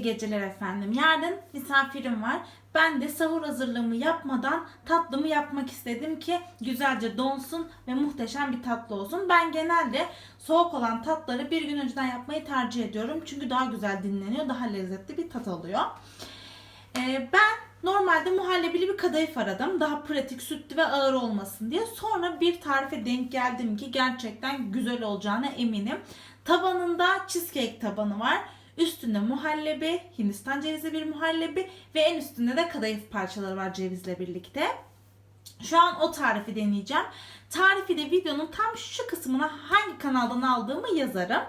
iyi geceler efendim. Yarın misafirim var. Ben de sahur hazırlığımı yapmadan tatlımı yapmak istedim ki güzelce donsun ve muhteşem bir tatlı olsun. Ben genelde soğuk olan tatları bir gün önceden yapmayı tercih ediyorum. Çünkü daha güzel dinleniyor, daha lezzetli bir tat oluyor. Ee, ben normalde muhallebili bir kadayıf aradım. Daha pratik, sütlü ve ağır olmasın diye. Sonra bir tarife denk geldim ki gerçekten güzel olacağına eminim. Tabanında cheesecake tabanı var. Üstünde muhallebi, Hindistan cevizi bir muhallebi ve en üstünde de kadayıf parçaları var cevizle birlikte. Şu an o tarifi deneyeceğim. Tarifi de videonun tam şu kısmına hangi kanaldan aldığımı yazarım.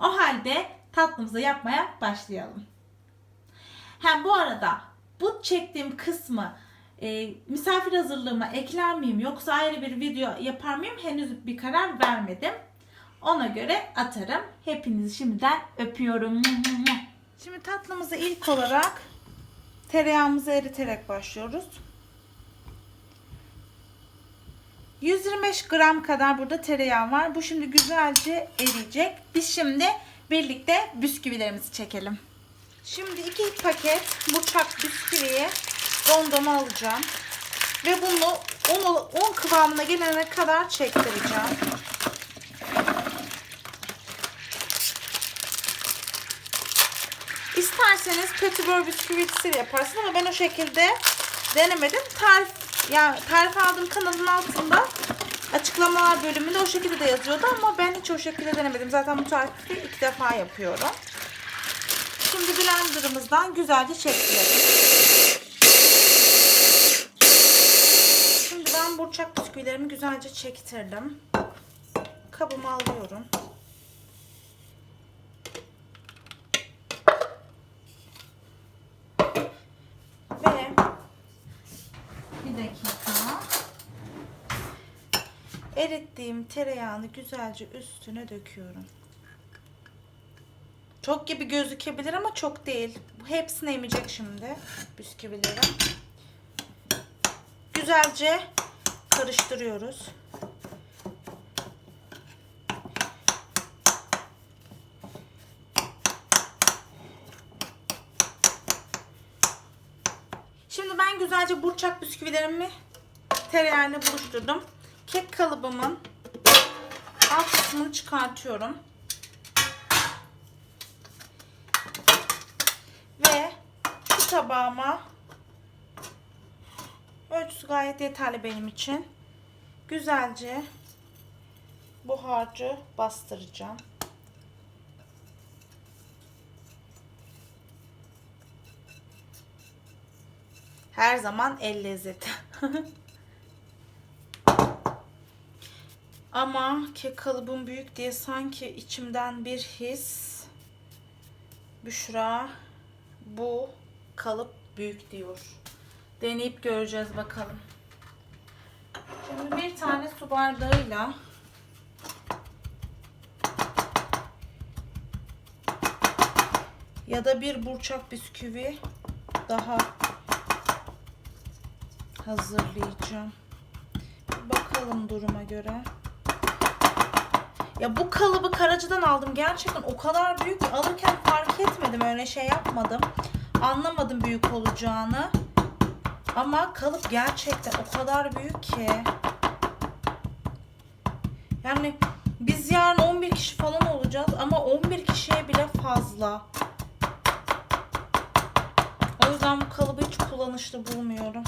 O halde tatlımızı yapmaya başlayalım. Hem bu arada bu çektiğim kısmı e, misafir hazırlığıma ekler miyim yoksa ayrı bir video yapar mıyım henüz bir karar vermedim. Ona göre atarım. Hepinizi şimdiden öpüyorum. Şimdi tatlımızı ilk olarak tereyağımızı eriterek başlıyoruz. 125 gram kadar burada tereyağı var. Bu şimdi güzelce eriyecek. Biz şimdi birlikte bisküvilerimizi çekelim. Şimdi iki paket burçak bisküviyi rondoma alacağım. Ve bunu un, un kıvamına gelene kadar çektireceğim. İsterseniz petibör bisküvisi de yaparsın ama ben o şekilde denemedim. Tarif yani tarif aldığım kanalın altında açıklamalar bölümünde o şekilde de yazıyordu ama ben hiç o şekilde denemedim. Zaten bu tarifi ilk defa yapıyorum. Şimdi blenderımızdan güzelce çekiyorum. Şimdi ben burçak bisküvilerimi güzelce çektirdim. Kabıma alıyorum. Ve bir dakika erittiğim tereyağını güzelce üstüne döküyorum. Çok gibi gözükebilir ama çok değil. Bu hepsini emecek şimdi bisküvilerim. Güzelce karıştırıyoruz. Şimdi ben güzelce burçak bisküvilerimi tereyağıyla buluşturdum. Kek kalıbımın alt kısmını çıkartıyorum. Ve bu tabağıma ölçüsü gayet yeterli benim için. Güzelce bu harcı bastıracağım. Her zaman el lezzeti. Ama kek kalıbım büyük diye sanki içimden bir his Büşra bu kalıp büyük diyor. Deneyip göreceğiz bakalım. Şimdi bir tane su bardağıyla ya da bir burçak bisküvi daha hazırlayacağım. Bakalım duruma göre. Ya bu kalıbı Karaca'dan aldım. Gerçekten o kadar büyük ki alırken fark etmedim. Öyle şey yapmadım. Anlamadım büyük olacağını. Ama kalıp gerçekten o kadar büyük ki. Yani biz yarın 11 kişi falan olacağız ama 11 kişiye bile fazla. O yüzden bu kalıbı hiç kullanışlı bulmuyorum.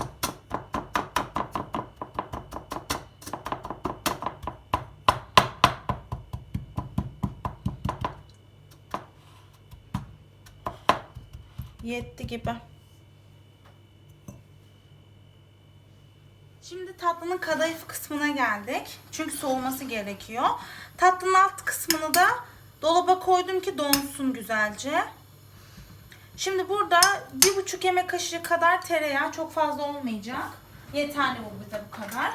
Yetti gibi. Şimdi tatlının kadayıf kısmına geldik. Çünkü soğuması gerekiyor. Tatlının alt kısmını da dolaba koydum ki donsun güzelce. Şimdi burada bir buçuk yemek kaşığı kadar tereyağı çok fazla olmayacak. Yeterli bu bize bu kadar.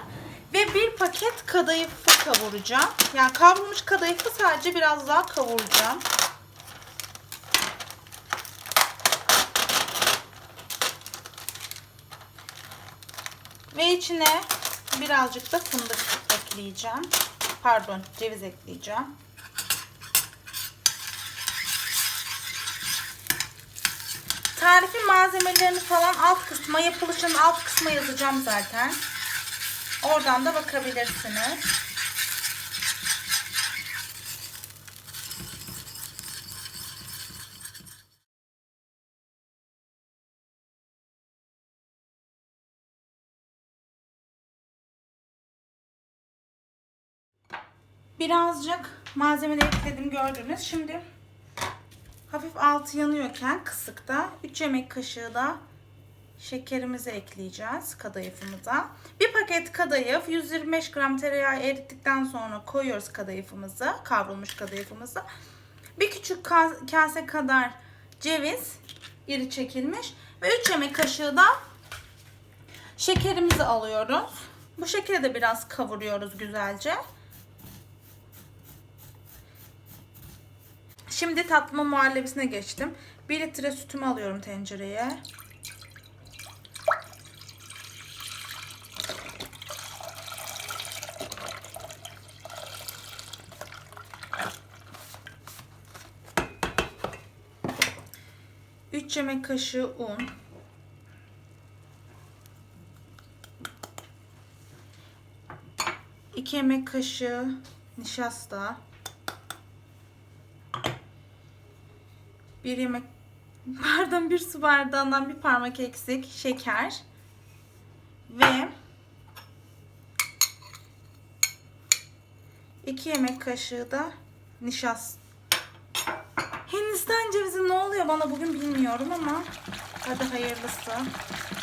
Ve bir paket kadayıfı kavuracağım. Yani kavrulmuş kadayıfı sadece biraz daha kavuracağım. Ve içine birazcık da fındık ekleyeceğim. Pardon ceviz ekleyeceğim. Tarifin malzemelerini falan alt kısma, yapılışının alt kısma yazacağım zaten. Oradan da bakabilirsiniz. Birazcık malzemeleri ekledim gördünüz. Şimdi hafif altı yanıyorken kısıkta 3 yemek kaşığı da şekerimizi ekleyeceğiz kadayıfımıza. Bir paket kadayıf 125 gram tereyağı erittikten sonra koyuyoruz kadayıfımızı, kavrulmuş kadayıfımızı. Bir küçük ka- kase kadar ceviz iri çekilmiş ve 3 yemek kaşığı da şekerimizi alıyoruz. Bu şekeri de biraz kavuruyoruz güzelce. Şimdi tatlı muhallebisine geçtim. 1 litre sütümü alıyorum tencereye. Üç yemek kaşığı un. İki yemek kaşığı nişasta. Bir yemek pardon bir su bardağından bir parmak eksik şeker ve 2 yemek kaşığı da nişasta. Hindistan cevizi ne oluyor bana bugün bilmiyorum ama hadi hayırlısı.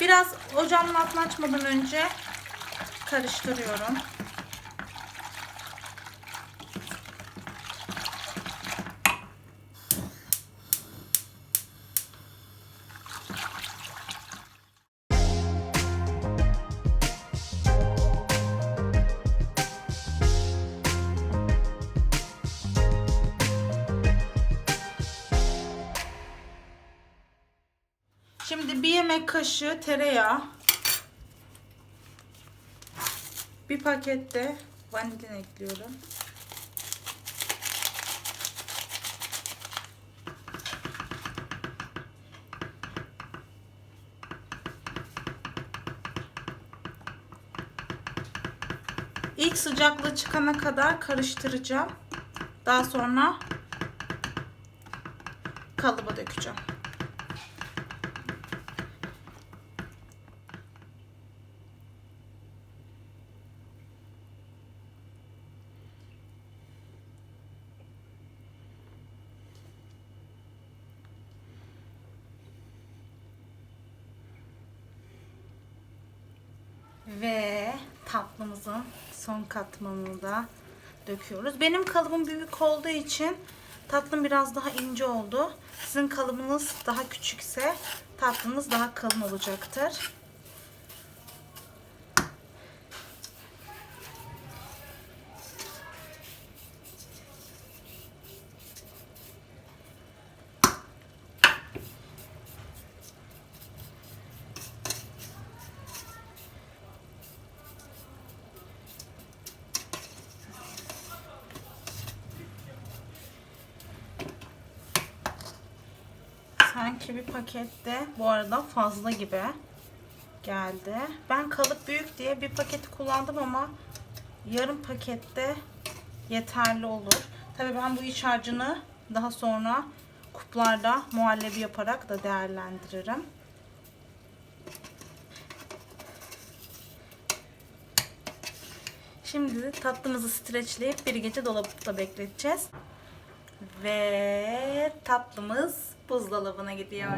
Biraz ocağımın altını açmadan önce karıştırıyorum. Bir yemek kaşığı tereyağı. Bir pakette vanilin ekliyorum. İlk sıcaklığı çıkana kadar karıştıracağım. Daha sonra kalıba dökeceğim. Ve tatlımızın son katmanını da döküyoruz. Benim kalıbım büyük olduğu için tatlım biraz daha ince oldu. Sizin kalıbınız daha küçükse tatlınız daha kalın olacaktır. Sanki bir pakette bu arada fazla gibi geldi. Ben kalıp büyük diye bir paket kullandım ama yarım pakette yeterli olur. Tabii ben bu iç harcını daha sonra kuplarda muhallebi yaparak da değerlendiririm. Şimdi tatlımızı streçleyip bir gece dolapta bekleteceğiz. Ve tatlımız buzdolabına gidiyor.